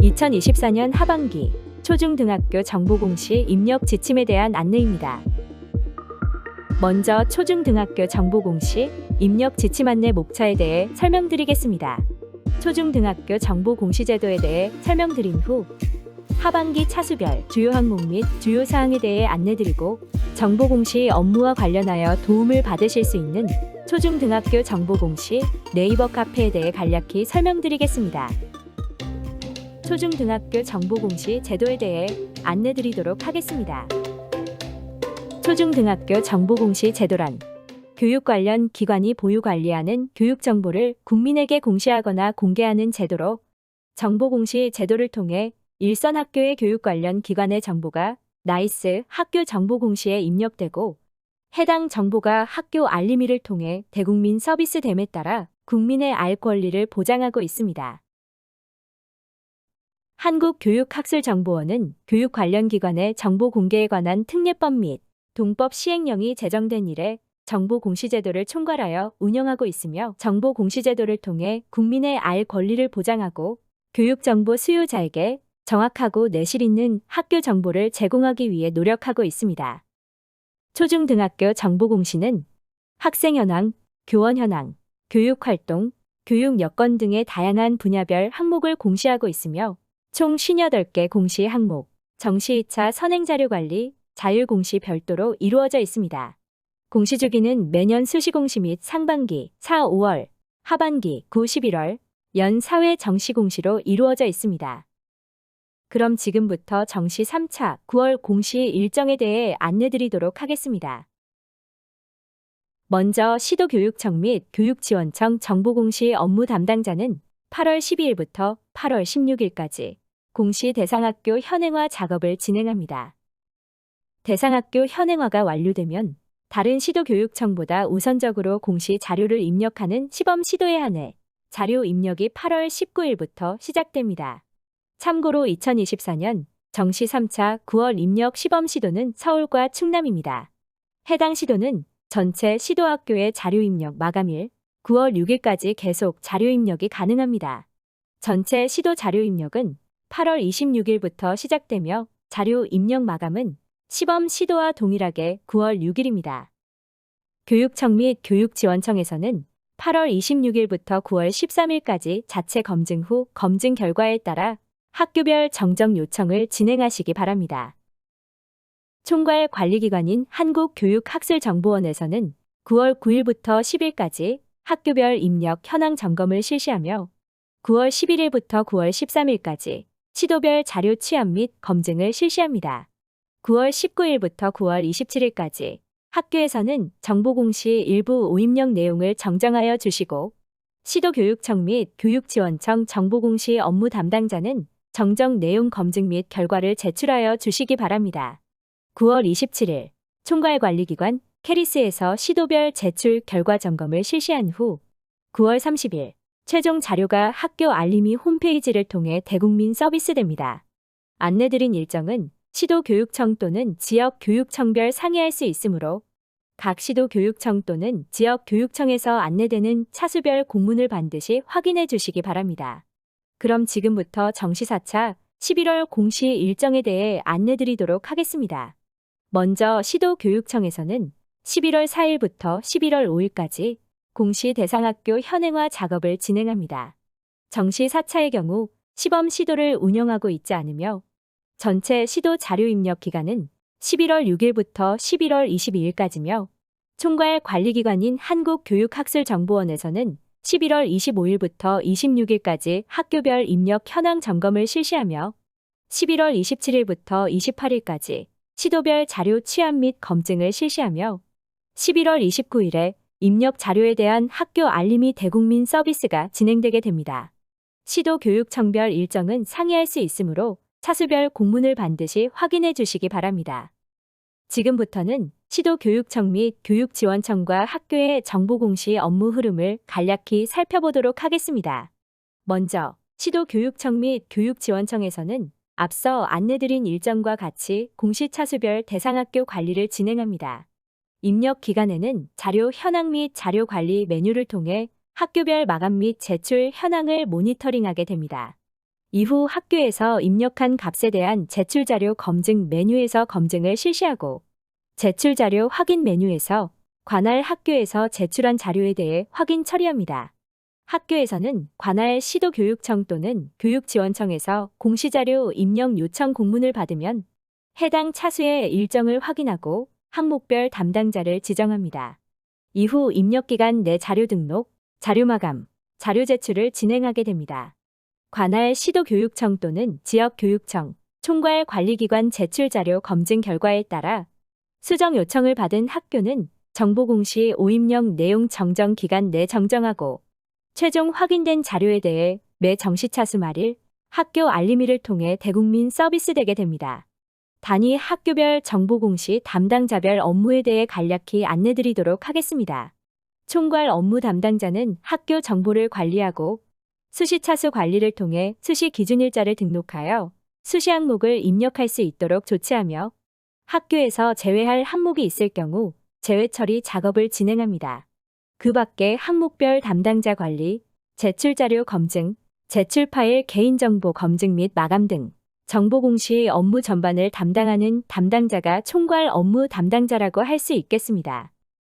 2024년 하반기 초중등학교 정보공시 입력 지침에 대한 안내입니다. 먼저 초중등학교 정보공시 입력 지침 안내 목차에 대해 설명드리겠습니다. 초중등학교 정보공시 제도에 대해 설명드린 후 하반기 차수별 주요 항목 및 주요 사항에 대해 안내드리고 정보공시 업무와 관련하여 도움을 받으실 수 있는 초중등학교 정보공시 네이버 카페에 대해 간략히 설명드리겠습니다. 초중등학교 정보공시 제도에 대해 안내드리도록 하겠습니다. 초중등학교 정보공시 제도란 교육 관련 기관이 보유 관리하는 교육 정보를 국민에게 공시하거나 공개하는 제도로 정보공시 제도를 통해 일선 학교의 교육 관련 기관의 정보가 나이스 학교 정보공시에 입력되고 해당 정보가 학교 알림이를 통해 대국민 서비스 됨에 따라 국민의 알 권리를 보장하고 있습니다. 한국교육학술정보원은 교육 관련 기관의 정보 공개에 관한 특례법 및 동법 시행령이 제정된 이래 정보 공시제도를 총괄하여 운영하고 있으며 정보 공시제도를 통해 국민의 알 권리를 보장하고 교육 정보 수요자에게 정확하고 내실 있는 학교 정보를 제공하기 위해 노력하고 있습니다. 초중등학교 정보 공시는 학생 현황, 교원 현황, 교육 활동, 교육 여건 등의 다양한 분야별 항목을 공시하고 있으며 총 58개 공시 항목, 정시 2차 선행 자료 관리, 자율 공시 별도로 이루어져 있습니다. 공시 주기는 매년 수시 공시 및 상반기 4, 5월, 하반기 9, 11월, 연 4회 정시 공시로 이루어져 있습니다. 그럼 지금부터 정시 3차 9월 공시 일정에 대해 안내드리도록 하겠습니다. 먼저 시도교육청 및 교육지원청 정보공시 업무 담당자는 8월 12일부터 8월 16일까지 공시 대상학교 현행화 작업을 진행합니다. 대상학교 현행화가 완료되면 다른 시도교육청보다 우선적으로 공시 자료를 입력하는 시범 시도에 한해 자료 입력이 8월 19일부터 시작됩니다. 참고로 2024년 정시 3차 9월 입력 시범 시도는 서울과 충남입니다. 해당 시도는 전체 시도학교의 자료 입력 마감일 9월 6일까지 계속 자료 입력이 가능합니다. 전체 시도 자료 입력은 8월 26일부터 시작되며 자료 입력 마감은 시범 시도와 동일하게 9월 6일입니다. 교육청 및 교육지원청에서는 8월 26일부터 9월 13일까지 자체 검증 후 검증 결과에 따라 학교별 정정 요청을 진행하시기 바랍니다. 총괄 관리기관인 한국교육학술정보원에서는 9월 9일부터 10일까지 학교별 입력 현황 점검을 실시하며 9월 11일부터 9월 13일까지 시도별 자료 취합 및 검증을 실시합니다. 9월 19일부터 9월 27일까지 학교에서는 정보 공시 일부 오입력 내용을 정정하여 주시고 시도교육청 및 교육지원청 정보 공시 업무 담당자는 정정 내용 검증 및 결과를 제출하여 주시기 바랍니다. 9월 27일 총괄관리기관 캐리스에서 시도별 제출 결과 점검을 실시한 후 9월 30일 최종 자료가 학교 알림이 홈페이지를 통해 대국민 서비스됩니다. 안내드린 일정은 시도교육청 또는 지역교육청별 상의할 수 있으므로 각 시도교육청 또는 지역교육청에서 안내되는 차수별 공문을 반드시 확인해 주시기 바랍니다. 그럼 지금부터 정시 4차 11월 공시 일정에 대해 안내드리도록 하겠습니다. 먼저 시도교육청에서는 11월 4일부터 11월 5일까지 공시 대상학교 현행화 작업을 진행합니다. 정시 4차의 경우 시범 시도를 운영하고 있지 않으며 전체 시도 자료 입력 기간은 11월 6일부터 11월 22일까지며 총괄 관리기관인 한국교육학술정보원에서는 11월 25일부터 26일까지 학교별 입력 현황 점검을 실시하며 11월 27일부터 28일까지 시도별 자료 취합 및 검증을 실시하며 11월 29일에 입력 자료에 대한 학교 알림이 대국민 서비스가 진행되게 됩니다. 시도 교육청별 일정은 상의할 수 있으므로 차수별 공문을 반드시 확인해 주시기 바랍니다. 지금부터는 시도 교육청 및 교육지원청과 학교의 정보 공시 업무 흐름을 간략히 살펴보도록 하겠습니다. 먼저 시도 교육청 및 교육지원청에서는 앞서 안내드린 일정과 같이 공시 차수별 대상학교 관리를 진행합니다. 입력 기간에는 자료 현황 및 자료 관리 메뉴를 통해 학교별 마감 및 제출 현황을 모니터링하게 됩니다. 이후 학교에서 입력한 값에 대한 제출 자료 검증 메뉴에서 검증을 실시하고 제출 자료 확인 메뉴에서 관할 학교에서 제출한 자료에 대해 확인 처리합니다. 학교에서는 관할 시도교육청 또는 교육지원청에서 공시자료 입력 요청 공문을 받으면 해당 차수의 일정을 확인하고 항목별 담당자를 지정합니다. 이후 입력기간 내 자료 등록, 자료 마감, 자료 제출을 진행하게 됩니다. 관할 시도교육청 또는 지역교육청, 총괄 관리기관 제출 자료 검증 결과에 따라 수정 요청을 받은 학교는 정보 공시 오입력 내용 정정 기간 내 정정하고 최종 확인된 자료에 대해 매 정시 차수 말일 학교 알림이를 통해 대국민 서비스되게 됩니다. 단위 학교별 정보 공시 담당자별 업무에 대해 간략히 안내드리도록 하겠습니다. 총괄 업무 담당자는 학교 정보를 관리하고 수시 차수 관리를 통해 수시 기준 일자를 등록하여 수시 항목을 입력할 수 있도록 조치하며 학교에서 제외할 항목이 있을 경우 제외 처리 작업을 진행합니다. 그 밖에 항목별 담당자 관리, 제출 자료 검증, 제출 파일 개인정보 검증 및 마감 등 정보 공시 업무 전반을 담당하는 담당자가 총괄 업무 담당자라고 할 수 있겠습니다.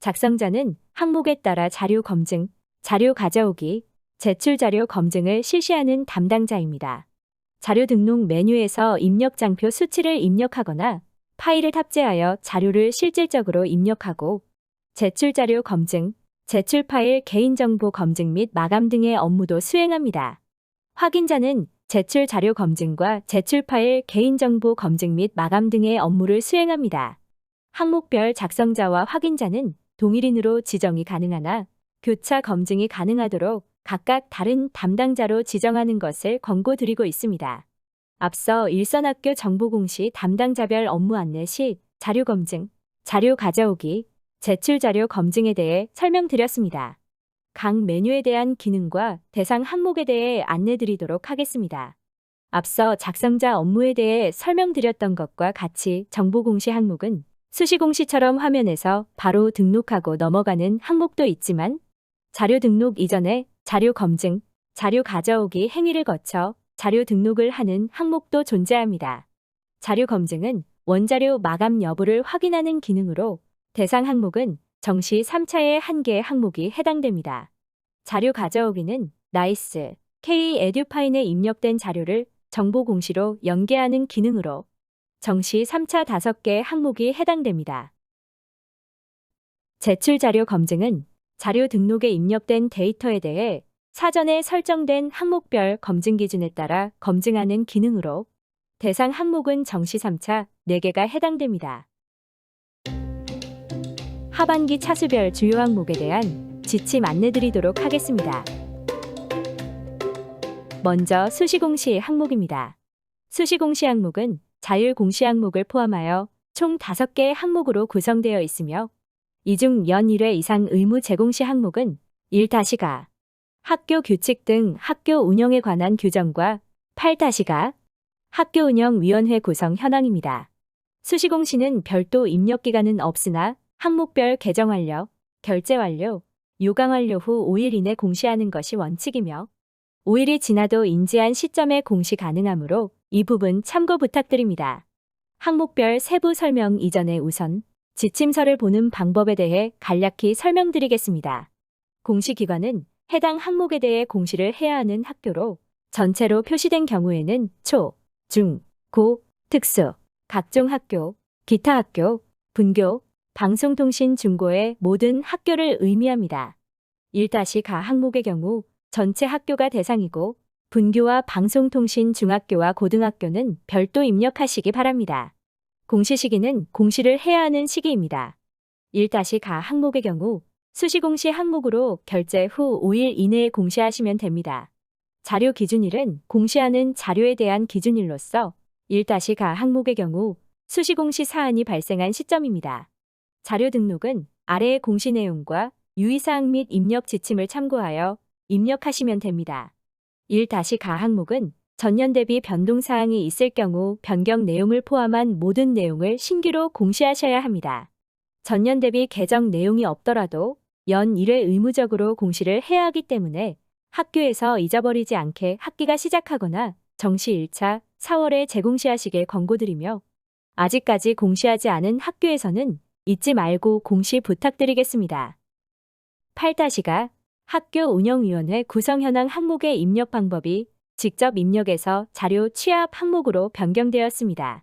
작성자는 항목에 따라 자료 검증, 자료 가져오기, 제출 자료 검증을 실시하는 담당자입니다. 자료 등록 메뉴에서 입력장표 수치를 입력하거나 파일을 탑재하여 자료를 실질적으로 입력하고 제출 자료 검증, 제출 파일 개인정보 검증 및 마감 등의 업무도 수행합니다. 확인자는 제출 자료 검증과 제출 파일 개인정보 검증 및 마감 등의 업무를 수행합니다. 항목별 작성자와 확인자는 동일인으로 지정이 가능하나 교차 검증이 가능하도록 각각 다른 담당자로 지정하는 것을 권고드리고 있습니다. 앞서 일선학교 정보공시 담당자별 업무 안내 시 자료 검증, 자료 가져오기, 제출 자료 검증에 대해 설명드렸습니다. 각 메뉴에 대한 기능과 대상 항목에 대해 안내드리도록 하겠습니다. 앞서 작성자 업무에 대해 설명드렸던 것과 같이 정보 공시 항목은 수시 공시처럼 화면에서 바로 등록하고 넘어가는 항목도 있지만 자료 등록 이전에 자료 검증, 자료 가져오기 행위를 거쳐 자료 등록을 하는 항목도 존재합니다. 자료 검증은 원자료 마감 여부를 확인하는 기능으로 대상 항목은 정시 3차의 한 개의 항목이 해당됩니다. 자료 가져오기는 나이스, K 에듀파인에 입력된 자료를 정보 공시로 연계하는 기능으로 정시 3차 5개의 항목이 해당됩니다. 제출 자료 검증은 자료 등록에 입력된 데이터에 대해 사전에 설정된 항목별 검증 기준에 따라 검증하는 기능으로 대상 항목은 정시 3차 4개가 해당됩니다. 하반기 차수별 주요 항목에 대한 지침 안내 드리도록 하겠습니다. 먼저 수시공시 항목입니다. 수시공시 항목은 자율공시 항목을 포함하여 총 5개의 항목으로 구성되어 있으며 이 중 연 1회 이상 의무 제공시 항목은 1-가 학교 규칙 등 학교 운영에 관한 규정과 8-가 학교 운영 위원회 구성 현황입니다. 수시공시는 별도 입력 기간은 없으나 항목별 개정 완료, 결제 완료, 요강 완료 후 5일 이내 공시하는 것이 원칙이며 5일이 지나도 인지한 시점에 공시 가능하므로 이 부분 참고 부탁드립니다. 항목별 세부 설명 이전에 우선 지침서를 보는 방법에 대해 간략히 설명드리겠습니다. 공시기관은 해당 항목에 대해 공시를 해야 하는 학교로 전체로 표시된 경우에는 초, 중, 고, 특수, 각종 학교, 기타 학교, 분교, 방송통신 중고의 모든 학교를 의미합니다. 1-가 항목의 경우 전체 학교가 대상이고 분교와 방송통신 중학교와 고등학교는 별도 입력하시기 바랍니다. 공시 시기는 공시를 해야 하는 시기입니다. 1-가 항목의 경우 수시공시 항목으로 결제 후 5일 이내에 공시하시면 됩니다. 자료 기준일은 공시하는 자료에 대한 기준일로서 1-가 항목의 경우 수시공시 사안이 발생한 시점입니다. 자료 등록은 아래의 공시 내용과 유의사항 및 입력 지침을 참고하여 입력하시면 됩니다. 1-가 항목은 전년 대비 변동사항이 있을 경우 변경 내용을 포함한 모든 내용을 신규로 공시하셔야 합니다. 전년 대비 개정 내용이 없더라도 연 1회 의무적으로 공시를 해야 하기 때문에 학교에서 잊어버리지 않게 학기가 시작하거나 정시 1차 4월에 재공시하시길 권고드리며 아직까지 공시하지 않은 학교에서는 잊지 말고 공시 부탁드리겠습니다. 8-가 학교 운영위원회 구성 현황 항목의 입력 방법이 직접 입력해서 자료 취합 항목으로 변경되었습니다.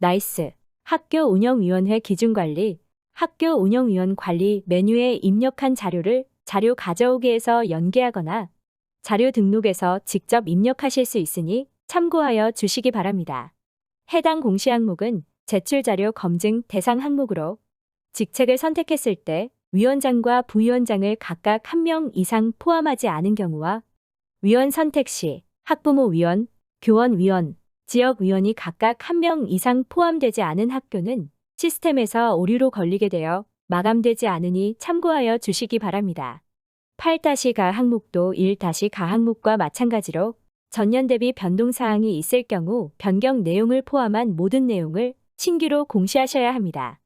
나이스. 학교 운영위원회 기준관리, 학교 운영위원 관리 메뉴에 입력한 자료를 자료 가져오기에서 연계하거나 자료 등록에서 직접 입력하실 수 있으니 참고하여 주시기 바랍니다. 해당 공시 항목은 제출 자료 검증 대상 항목으로 직책을 선택했을 때 위원장과 부위원장을 각각 한 명 이상 포함하지 않은 경우와 위원 선택 시 학부모 위원, 교원 위원, 지역 위원이 각각 한 명 이상 포함되지 않은 학교는 시스템에서 오류로 걸리게 되어 마감되지 않으니 참고하여 주시기 바랍니다. 8-가 항목도 1-가 항목과 마찬가지로 전년 대비 변동 사항이 있을 경우 변경 내용을 포함한 모든 내용을 신규로 공시하셔야 합니다.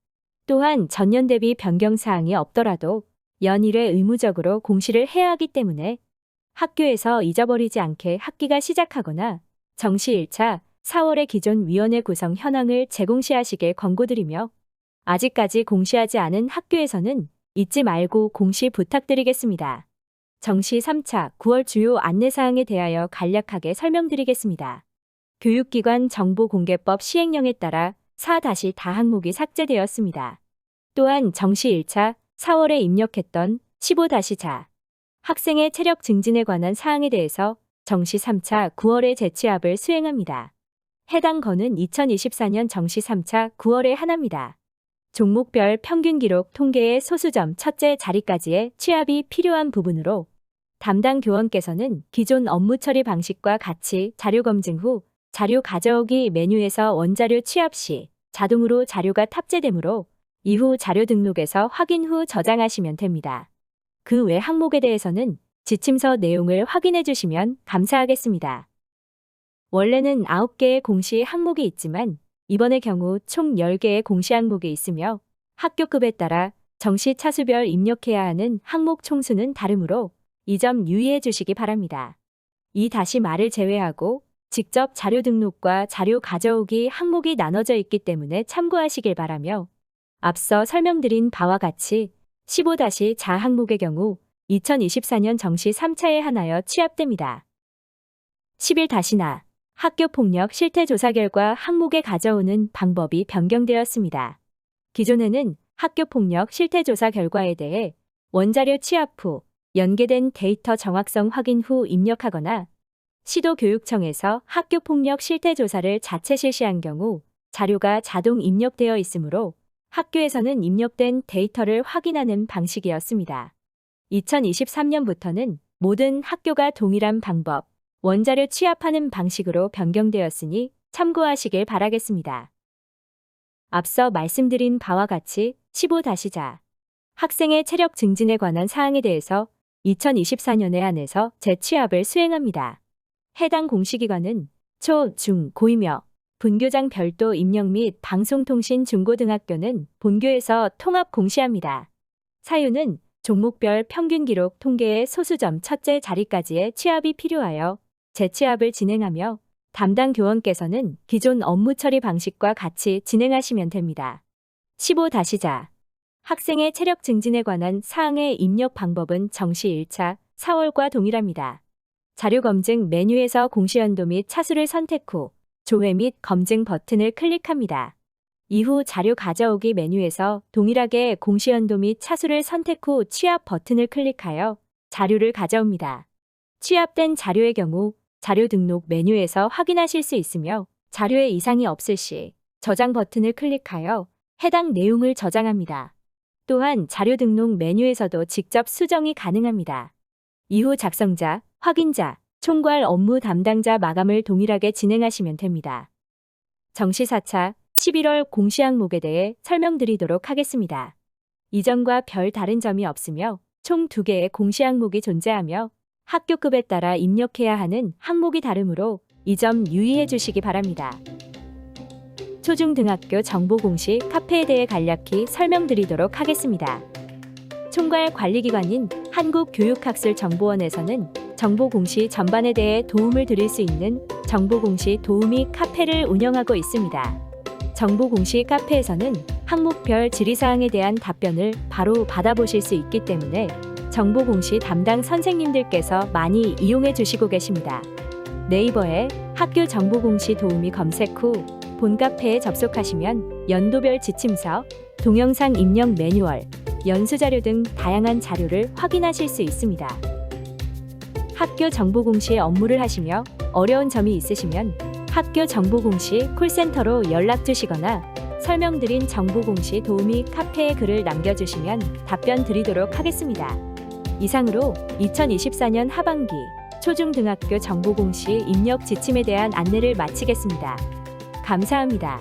또한 전년 대비 변경 사항이 없더라도 연일에 의무적으로 공시를 해야 하기 때문에 학교에서 잊어버리지 않게 학기가 시작하거나 정시 1차 4월의 기존 위원회 구성 현황을 재공시하시길 권고드리며 아직까지 공시하지 않은 학교에서는 잊지 말고 공시 부탁드리겠습니다. 정시 3차 9월 주요 안내사항에 대하여 간략하게 설명드리겠습니다. 교육기관 정보공개법 시행령에 따라 4-다 항목이 삭제되었습니다. 또한 정시 1차 4월에 입력했던 15-자 학생의 체력 증진에 관한 사항에 대해서 정시 3차 9월에 재취합을 수행합니다. 해당 건은 2024년 정시 3차 9월에 하나입니다. 종목별 평균 기록 통계의 소수점 첫째 자리까지의 취합이 필요한 부분으로 담당 교원께서는 기존 업무 처리 방식과 같이 자료 검증 후 자료 가져오기 메뉴에서 원자료 취합 시 자동으로 자료가 탑재되므로 이후 자료 등록에서 확인 후 저장하시면 됩니다. 그 외 항목에 대해서는 지침서 내용을 확인해 주시면 감사하겠습니다. 원래는 9개의 공시 항목이 있지만 이번의 경우 총 10개의 공시 항목이 있으며 학교급에 따라 정시 차수별 입력해야 하는 항목 총수는 다르므로 이 점 유의해 주시기 바랍니다. 이 다시 말을 제외하고 직접 자료 등록과 자료 가져오기 항목이 나눠져 있기 때문에 참고하시길 바라며 앞서 설명드린 바와 같이 15-자 항목의 경우 2024년 정시 3차에 하나여 취합됩니다. 11-나 학교폭력 실태조사 결과 항목에 가져오는 방법이 변경되었습니다. 기존에는 학교폭력 실태조사 결과에 대해 원자료 취합 후 연계된 데이터 정확성 확인 후 입력하거나 시도교육청에서 학교폭력 실태조사를 자체 실시한 경우 자료가 자동 입력되어 있으므로 학교에서는 입력된 데이터를 확인하는 방식이었습니다. 2023년부터는 모든 학교가 동일한 방법, 원자료 취합하는 방식으로 변경되었으니 참고하시길 바라겠습니다. 앞서 말씀드린 바와 같이 15-자 학생의 체력 증진에 관한 사항에 대해서 2024년에 한해서 재취합을 수행합니다. 해당 공시기관은 초, 중, 고이며 분교장 별도 입력 및 방송통신 중고등학교는 본교에서 통합 공시합니다. 사유는 종목별 평균 기록 통계의 소수점 첫째 자리까지의 취합이 필요하여 재취합을 진행하며 담당 교원께서는 기존 업무 처리 방식과 같이 진행하시면 됩니다. 15-자 학생의 체력 증진에 관한 사항의 입력 방법은 정시 1차 4월과 동일합니다. 자료 검증 메뉴에서 공시연도 및 차수를 선택 후 조회 및 검증 버튼을 클릭합니다. 이후 자료 가져오기 메뉴에서 동일하게 공시연도 및 차수를 선택 후 취합 버튼을 클릭하여 자료를 가져옵니다. 취합된 자료의 경우 자료 등록 메뉴에서 확인하실 수 있으며 자료에 이상이 없을 시 저장 버튼을 클릭하여 해당 내용을 저장합니다. 또한 자료 등록 메뉴에서도 직접 수정이 가능합니다. 이후 작성자, 확인자, 총괄 업무 담당자 마감을 동일하게 진행하시면 됩니다. 정시 4차 11월 공시 항목에 대해 설명드리도록 하겠습니다. 이전과 별 다른 점이 없으며 총 2개의 공시 항목이 존재하며 학교급에 따라 입력해야 하는 항목이 다르므로 이 점 유의해 주시기 바랍니다. 초중등학교 정보공시 카페에 대해 간략히 설명드리도록 하겠습니다. 총괄 관리기관인 한국교육학술정보원에서는 정보 공시 전반에 대해 도움을 드릴 수 있는 정보 공시 도우미 카페를 운영하고 있습니다. 정보 공시 카페에서는 항목별 질의사항에 대한 답변을 바로 받아보실 수 있기 때문에 정보 공시 담당 선생님들께서 많이 이용해 주시고 계십니다. 네이버에 학교 정보 공시 도우미 검색 후 본 카페에 접속하시면 연도별 지침서, 동영상 입력 매뉴얼, 연수자료 등 다양한 자료를 확인하실 수 있습니다. 학교 정보공시 업무를 하시며 어려운 점이 있으시면 학교 정보공시 콜센터로 연락 주시거나 설명드린 정보공시 도우미 카페에 글을 남겨주시면 답변 드리도록 하겠습니다. 이상으로 2024년 하반기 초중등학교 정보공시 입력 지침에 대한 안내를 마치겠습니다. 감사합니다.